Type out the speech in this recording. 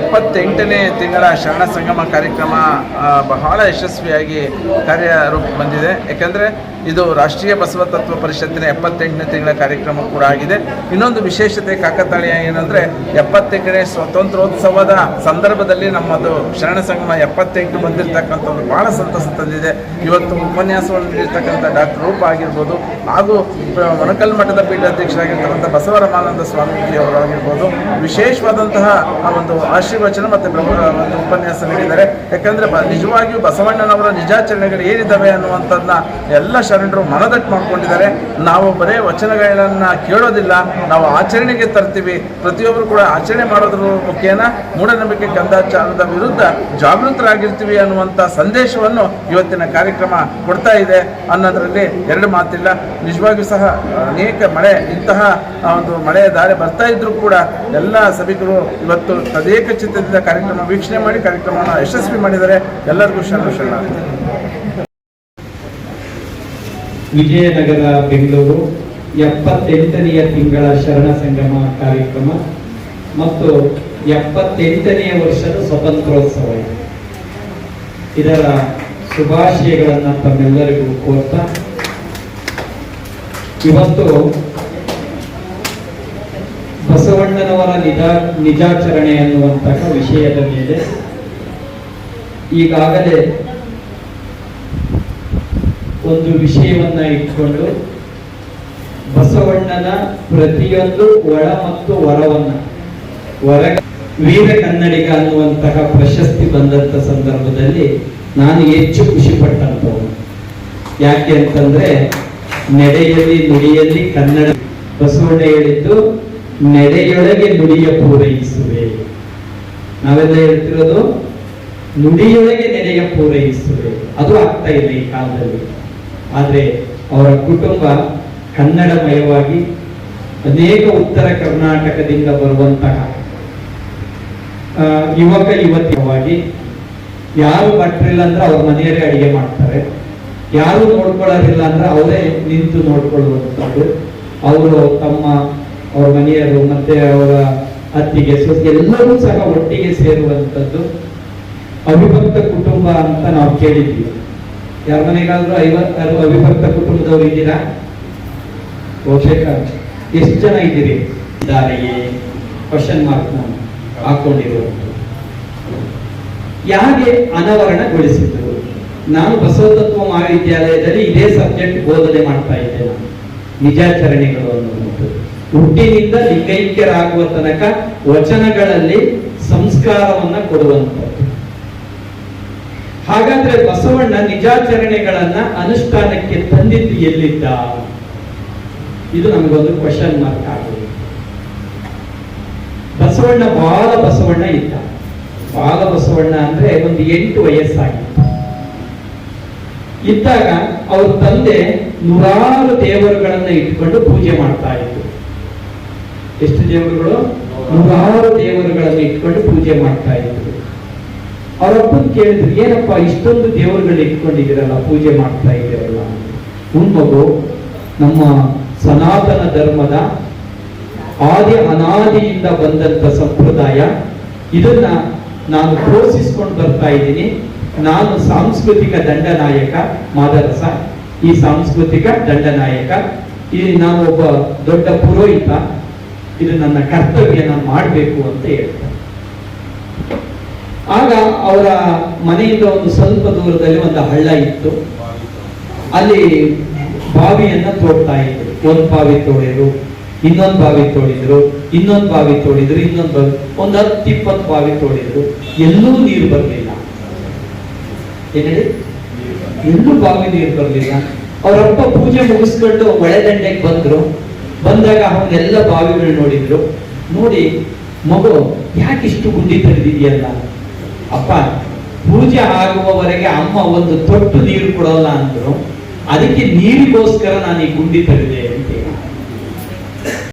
ಎಪ್ಪತ್ತೆಂಟನೇ ತಿಂಗಳ ಶರಣ ಸಂಗಮ ಕಾರ್ಯಕ್ರಮ ಬಹಳ ಯಶಸ್ವಿಯಾಗಿ ಕಾರ್ಯರೂಪ ಬಂದಿದೆ. ಯಾಕೆಂದರೆ ಇದು ರಾಷ್ಟ್ರೀಯ ಬಸವ ತತ್ವ ಪರಿಷತ್ತಿನ ಎಪ್ಪತ್ತೆಂಟನೇ ತಿಂಗಳ ಕಾರ್ಯಕ್ರಮ ಕೂಡ ಆಗಿದೆ. ಇನ್ನೊಂದು ವಿಶೇಷತೆ ಕಾಕತಾಳೀಯ ಏನಂದರೆ, ಎಪ್ಪತ್ತೆಂಟನೇ ಸ್ವಾತಂತ್ರ್ಯೋತ್ಸವದ ಸಂದರ್ಭದಲ್ಲಿ ನಮ್ಮದು ಶರಣ ಸಂಗಮ ಎಪ್ಪತ್ತೆಂಟು ಬಂದಿರತಕ್ಕಂಥದ್ದು ಭಾಳ ಸಂತಸ ತಂದಿದೆ. ಇವತ್ತು ಉಪನ್ಯಾಸವನ್ನು ನೀಡಿರ್ತಕ್ಕಂಥ ಡಾಕ್ಟರ್ ರೂಪ ಆಗಿರ್ಬೋದು, ಹಾಗೂ ಮೊಣಕಲ್ ಮಠದ ಪೀಠಾಧ್ಯಕ್ಷರಾಗಿರ್ತಕ್ಕಂಥ ಬಸವರಮಾನಂದ ಸ್ವಾಮೀಜಿಯವರಾಗಿರ್ಬೋದು ವಿಶೇಷವಾದಂತಹ ಆ ಒಂದು ಆಶೀರ್ವಚನ ಮತ್ತು ಒಂದು ಉಪನ್ಯಾಸ ನೀಡಿದ್ದಾರೆ. ಯಾಕಂದರೆ ನಿಜವಾಗಿಯೂ ಬಸವಣ್ಣನವರ ನಿಜಾಚರಣೆಗಳು ಏನಿದ್ದಾವೆ ಅನ್ನುವಂಥದ್ದನ್ನ ಎಲ್ಲ ಶರಣರು ಮನದಟ್ಟು ಮಾಡ್ಕೊಂಡಿದ್ದಾರೆ. ನಾವು ಬರೇ ವಚನಗಳನ್ನು ಕೇಳೋದಿಲ್ಲ. ನಾವು ಆಚರಣೆಗೆ ತರ್ತೀವಿ. ಪ್ರತಿಯೊಬ್ಬರು ಕೂಡ ಆಚರಣೆ ಮಾಡೋದ್ರ ಮುಖೇನ ಮೂಢನಂಬಿಕೆ ಕಂದಾಚಾರದ ವಿರುದ್ಧ ಜಾಗೃತರಾಗಿರ್ತೀವಿ ಅನ್ನುವಂಥ ಸಂದೇಶವನ್ನು ಇವತ್ತಿನ ಕಾರ್ಯಕ್ರಮ ಕೊಡ್ತಾ ಇದೆ ಅನ್ನೋದರಲ್ಲಿ ಎರಡು ಮಾತಿಲ್ಲ. ನಿಜವಾಗಿಯೂ ಸಹ ಅನೇಕ ಮಳೆ, ಇಂತಹ ಒಂದು ಮಳೆಯ ದಾರಿ ಬರ್ತಾ ಇದ್ರೂ ಕೂಡ ಎಲ್ಲ ಸಭಿಕರು ಇವತ್ತು ತದೇಕ ಚಿತ್ತದಿಂದ ಕಾರ್ಯಕ್ರಮ, ವೀಕ್ಷಣೆ ಮಾಡಿ ಕಾರ್ಯಕ್ರಮವನ್ನು ಯಶಸ್ವಿ ಮಾಡಿದರೆ ಎಲ್ಲರಿಗೂ ಶರಣ ಶರಣ ವಿಜಯನಗರ, ಬೆಂಗಳೂರು, ಎಪ್ಪತ್ತೆಂಟನೆಯ ತಿಂಗಳ ಶರಣ ಸಂಗಮ ಕಾರ್ಯಕ್ರಮ ಮತ್ತು ಎಪ್ಪತ್ತೆಂಟನೆಯ ವರ್ಷದ ಸ್ವತಂತ್ರೋತ್ಸವ ಇದೆ. ಇದರ ಶುಭಾಶಯಗಳನ್ನು ತಮ್ಮೆಲ್ಲರಿಗೂ ಕೋರ್ತಾ, ಇವತ್ತು ಬಸವಣ್ಣನವರ ನಿಜಾ, ನಿಜಾಚರಣೆ ಅನ್ನುವಂತಹ ವಿಷಯದ ಮೇಲೆ ಈಗಾಗಲೇ ಒಂದು ವಿಷಯವನ್ನ ಇಟ್ಕೊಂಡು ಬಸವಣ್ಣನ ಪ್ರತಿಯೊಂದು ಒಳ ಮತ್ತು ಹೊರವನ್ನ, ಹೊರ ವೀರ ಕನ್ನಡಿಗ ಅನ್ನುವಂತಹ ಪ್ರಶಸ್ತಿ ಬಂದಂತ ಸಂದರ್ಭದಲ್ಲಿ ನಾನು ಹೆಚ್ಚು ಖುಷಿ ಪಟ್ಟಂತವನು. ಯಾಕೆ ಅಂತಂದ್ರೆ ನಡೆಯಲ್ಲಿ ನುಡಿಯಲ್ಲಿ ಕನ್ನಡ ಬಸವಣ್ಣ ಹೇಳಿದ್ದು ನಡೆಯೊಳಗೆ ನುಡಿಯ ಪೂರೈಸುವೆ. ನಾವೆಲ್ಲ ಹೇಳ್ತಿರೋದು? ನುಡಿಯೊಳಗೆ ನೆರೆಯ ಪೂರೈಸುವೆ. ಅದು ಆಗ್ತಾ ಇದೆ ಈ ಕಾಲದಲ್ಲಿ. ಆದ್ರೆ ಅವರ ಕುಟುಂಬ ಕನ್ನಡಮಯವಾಗಿ ಅನೇಕ ಉತ್ತರ ಕರ್ನಾಟಕದಿಂದ ಬರುವಂತಹ ಯುವಕ ಯುವತಿಯವಾಗಿ ಯಾರು ಭಟ್ರಿಲ್ಲ ಅಂದ್ರೆ ಅವ್ರ ಮನೆಯವರೇ ಅಡಿಗೆ ಮಾಡ್ತಾರೆ. ಯಾರು ನೋಡ್ಕೊಳ್ಳೋದಿಲ್ಲ ಅಂದ್ರೆ ಅವರೇ ನಿಂತು ನೋಡ್ಕೊಳ್ಳುವಂಥದ್ದು. ಅವರು ತಮ್ಮ ಅವ್ರ ಮನೆಯವರು ಮತ್ತೆ ಅವರ ಅತ್ತಿಗೆ ಸೊಸೆ ಎಲ್ಲರೂ ಸಹ ಒಟ್ಟಿಗೆ ಸೇರುವಂಥದ್ದು ಅವಿಭಕ್ತ ಕುಟುಂಬ ಅಂತ ನಾವು ಕೇಳಿದ್ವಿ. ಯಾರ ಮನೆಗಾದ್ರೂ ಐವತ್ತಾರು ಅವಿಭಕ್ತ ಕುಟುಂಬದವರು ಇದ್ದೀರಾ? ಬಹುಶೇಖ ಎಷ್ಟು ಜನ ಇದ್ದೀರಿ? ಇದ್ದಾರೆಯೇ ಕ್ವಶನ್ ಮಾರ್ಕ್ ನಾನು ಹಾಕೊಂಡಿರುವಂಥದ್ದು. ಯಾಕೆ ಅನಾವರಣಗೊಳಿಸಿದ್ರು ನಾನು ಬಸವತತ್ವ ಮಹಾವಿದ್ಯಾಲಯದಲ್ಲಿ ಇದೇ ಸಬ್ಜೆಕ್ಟ್ ಬೋಧನೆ ಮಾಡ್ತಾ ಇದ್ದೆ ನಾನು. ನಿಜಾಚರಣೆಗಳು ಅನ್ನುವಂಥದ್ದು. ಹುಟ್ಟಿನಿಂದ ಲಿಂಗೈಕ್ಯರಾಗುವ ತನಕ ವಚನಗಳಲ್ಲಿ ಸಂಸ್ಕಾರವನ್ನ ಕೊಡುವಂಥದ್ದು. ಹಾಗಾದ್ರೆ ಬಸವಣ್ಣ ನಿಜಾಚರಣೆಗಳನ್ನ ಅನುಷ್ಠಾನಕ್ಕೆ ತಂದಿದ್ದು ಎಲ್ಲಿದ್ದ? ಇದು ನಮಗೊಂದು ಕ್ವಶನ್ ಮಾರ್ಕ್ ಆಗಿದೆ. ಬಸವಣ್ಣ ಬಾಲ ಬಸವಣ್ಣ ಇದ್ದ. ಬಾಲ ಬಸವಣ್ಣ ಅಂದ್ರೆ ಒಂದು ಎಂಟು ವಯಸ್ಸಾಗಿತ್ತು. ಇದ್ದಾಗ ಅವ್ರ ತಂದೆ ನೂರಾರು ದೇವರುಗಳನ್ನ ಇಟ್ಕೊಂಡು ಪೂಜೆ ಮಾಡ್ತಾ ಇದ್ರು. ಎಷ್ಟು ದೇವರುಗಳು ನೂರಾರು ದೇವರುಗಳನ್ನು ಇಟ್ಕೊಂಡು ಪೂಜೆ ಮಾಡ್ತಾ ಇದ್ರು. ಅವರಪ್ಪನ್ ಕೇಳಿದ್ರು, ಏನಪ್ಪ, ಇಷ್ಟೊಂದು ದೇವರುಗಳು ಇಟ್ಕೊಂಡಿದ್ದೀರಲ್ಲ, ಪೂಜೆ ಮಾಡ್ತಾ ಇದ್ದೀರಲ್ಲ? ಹುಣ್ ಮಗು ನಮ್ಮ ಸನಾತನ ಧರ್ಮದ ಆದಿ ಅನಾದಿಯಿಂದ ಬಂದಂತ ಸಂಪ್ರದಾಯ. ಇದನ್ನ ನಾನು ಪೋಷಿಸ್ಕೊಂಡು ಬರ್ತಾ ಇದ್ದೀನಿ. ನಾನು ಸಾಂಸ್ಕೃತಿಕ ದಂಡನಾಯಕ ಮಾದರಸ ಈ ಸಾಂಸ್ಕೃತಿಕ ದಂಡನಾಯಕ. ಈ ನಾನು ಒಬ್ಬ ದೊಡ್ಡ ಪುರೋಹಿತ. ಇದು ನನ್ನ ಕರ್ತವ್ಯ ನಾನು ಮಾಡಬೇಕು ಅಂತ ಹೇಳ್ತಾರೆ. ಆಗ ಅವರ ಮನೆಯಿಂದ ಒಂದು ಸ್ವಲ್ಪ ದೂರದಲ್ಲಿ ಒಂದು ಹಳ್ಳ ಇತ್ತು. ಅಲ್ಲಿ ಬಾವಿಯನ್ನ ತೋಡ್ತಾ ಇದ್ರು. ಒಂದ್ ಬಾವಿ ತೋಡಿದ್ರು ಇನ್ನೊಂದು ಬಾವಿ ತೋಡಿದ್ರು ಇನ್ನೊಂದು ಬಾವಿ ತೋಡಿದ್ರು ಇನ್ನೊಂದು ಬಾವಿ, ಒಂದ್ ಹತ್ತು ಇಪ್ಪತ್ತು ಬಾವಿ ತೋಡಿದ್ರು ಎಲ್ಲೂ ನೀರು ಬರಲಿಲ್ಲ. ಏನ್ ಹೇಳಿ ಎಲ್ಲೂ ಬಾವಿ ನೀರು ಬರಲಿಲ್ಲ. ಅವರಪ್ಪ ಪೂಜೆ ಮುಗಿಸ್ಕೊಂಡು ಒಳೆದಂಡೆಗೆ ಬಂದ್ರು. ಬಂದಾಗ ಅವನ್ನೆಲ್ಲ ಬಾವಿಗಳು ನೋಡಿದ್ರು. ನೋಡಿ, ಮಗು, ಯಾಕೆ ಇಷ್ಟು ಗುಂಡಿ ತೆಗೆದಿದೆಯಲ್ಲ ಅಪ್ಪ, ಪೂಜೆ ಆಗುವವರೆಗೆ ಅಮ್ಮ ಒಂದು ತೊಟ್ಟು ನೀರು ಕೊಡೋಲ್ಲ ಅಂದ್ರು. ಅದಕ್ಕೆ ನೀರಿಗೋಸ್ಕರ ನಾನು ಈ ಗುಂಡಿ ತೆಗೆದೆ